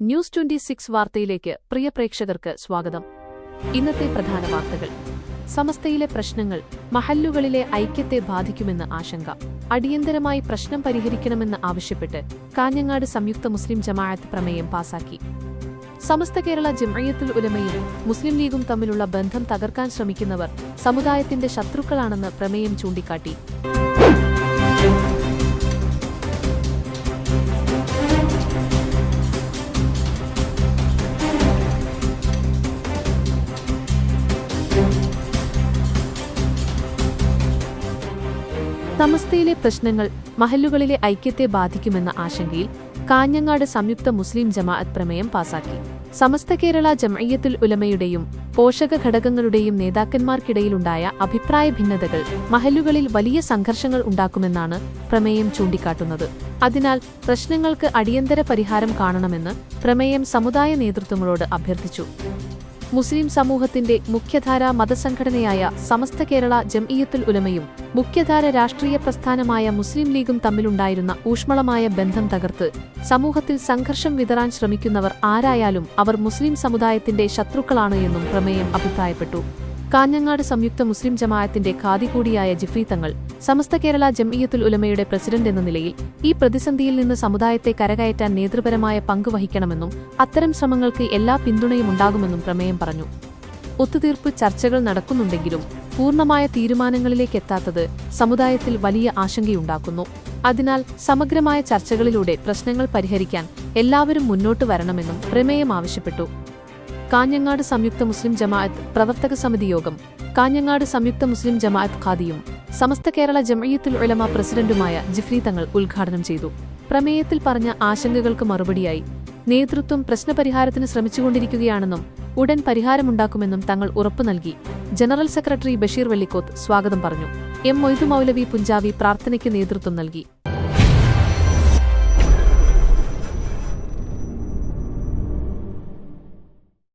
News twenty six വാർത്തയിലേക്ക് പ്രിയ പ്രേക്ഷകർക്ക് സ്വാഗതം. ഇന്നത്തെ പ്രധാന വാർത്തകൾ. സമസ്തയിലെ പ്രശ്നങ്ങൾ മഹല്ലുകളിലെ ഐക്യത്തെ ബാധിക്കുമെന്ന് ആശങ്ക. അടിയന്തരമായി പ്രശ്നം പരിഹരിക്കണമെന്ന് ആവശ്യപ്പെട്ട് കാഞ്ഞങ്ങാട് സംയുക്ത മുസ്ലിം ജമാഅത്ത് പ്രമേയം പാസാക്കി. സമസ്ത കേരള ജംഇയ്യത്തുൽ ഉലമയും മുസ്ലിം ലീഗും തമ്മിലുള്ള ബന്ധം തകർക്കാൻ ശ്രമിക്കുന്നവർ സമുദായത്തിന്റെ ശത്രുക്കളാണെന്ന് പ്രമേയം ചൂണ്ടിക്കാട്ടി. സമസ്തയിലെ പ്രശ്നങ്ങൾ മഹല്ലുകളിലെ ഐക്യത്തെ ബാധിക്കുമെന്ന ആശങ്കയിൽ കാഞ്ഞങ്ങാട് സംയുക്ത മുസ്ലിം ജമാഅത്ത് പ്രമേയം പാസാക്കി. സമസ്ത കേരള ജംഇയ്യത്തുൽ ഉലമയുടെയും പോഷക ഘടകങ്ങളുടെയും നേതാക്കന്മാർക്കിടയിലുണ്ടായ അഭിപ്രായ ഭിന്നതകൾ മഹല്ലുകളിൽ വലിയ സംഘർഷങ്ങൾ ഉണ്ടാക്കുമെന്നാണ് പ്രമേയം ചൂണ്ടിക്കാട്ടുന്നത്. അതിനാൽ പ്രശ്നങ്ങൾക്ക് അടിയന്തര പരിഹാരം കാണണമെന്ന് പ്രമേയം സമുദായ നേതൃത്വങ്ങളോട് അഭ്യർത്ഥിച്ചു. മുസ്ലിം സമൂഹത്തിന്റെ മുഖ്യധാരാ മതസംഘടനയായ സമസ്ത കേരള ജംഇയത്തുൽ ഉലമയും മുഖ്യധാര രാഷ്ട്രീയ പ്രസ്ഥാനമായ മുസ്ലിം ലീഗും തമ്മിലുണ്ടായിരുന്ന ഊഷ്മളമായ ബന്ധം തകർത്ത് സമൂഹത്തിൽ സംഘർഷം വിതറാൻ ശ്രമിക്കുന്നവർ ആരായാലും അവർ മുസ്ലിം സമുദായത്തിന്റെ ശത്രുക്കളാണ് എന്നും പ്രമേയം അഭിപ്രായപ്പെട്ടു. കാഞ്ഞങ്ങാട് സംയുക്ത മുസ്ലിം ജമാഅത്തിന്റെ ഖാദി കൂടിയായ ജിഫ്രി തങ്ങൾ സമസ്ത കേരള ജംഇയത്തുൽ ഉലമയുടെ പ്രസിഡന്റ് എന്ന നിലയിൽ ഈ പ്രതിസന്ധിയിൽ നിന്ന് സമുദായത്തെ കരകയറ്റാൻ നേതൃപരമായ പങ്ക് വഹിക്കണമെന്നും അത്തരം ശ്രമങ്ങൾക്ക് എല്ലാ പിന്തുണയും ഉണ്ടാകുമെന്നും പ്രമേയം പറഞ്ഞു. ഒത്തുതീർപ്പ് ചർച്ചകൾ നടക്കുന്നുണ്ടെങ്കിലും പൂർണമായ തീരുമാനങ്ങളിലേക്ക് എത്താത്തത് സമുദായത്തിൽ വലിയ ആശങ്കയുണ്ടാക്കുന്നു. അതിനാൽ സമഗ്രമായ ചർച്ചകളിലൂടെ പ്രശ്നങ്ങൾ പരിഹരിക്കാൻ എല്ലാവരും മുന്നോട്ട് വരണമെന്നും പ്രമേയം ആവശ്യപ്പെട്ടു. കാഞ്ഞങ്ങാട് സംയുക്ത മുസ്ലിം ജമാഅത്ത് പ്രവർത്തക സമിതി യോഗം. കാഞ്ഞങ്ങാട് സംയുക്ത മുസ്ലിം ജമാഅത്ത് ഖാദിയും സമസ്ത കേരള ജമയത്തുൽ ഉലമ പ്രസിഡന്റുമായ ജിഫ്രി തങ്ങൾ ഉദ്ഘാടനം ചെയ്തു. പ്രമേയത്തിൽ പറഞ്ഞ ആശങ്കകൾക്ക് മറുപടിയായി നേതൃത്വം പ്രശ്നപരിഹാരത്തിന് ശ്രമിച്ചുകൊണ്ടിരിക്കുകയാണെന്നും ഉടൻ പരിഹാരമുണ്ടാക്കുമെന്നും തങ്ങൾ ഉറപ്പു നൽകി. ജനറൽ സെക്രട്ടറി ബഷീർ വെള്ളിക്കോത്ത് സ്വാഗതം പറഞ്ഞു. എം മൊയ്തു മൗലവി പുഞ്ചാവി പ്രാർത്ഥനയ്ക്ക് നേതൃത്വം നൽകി.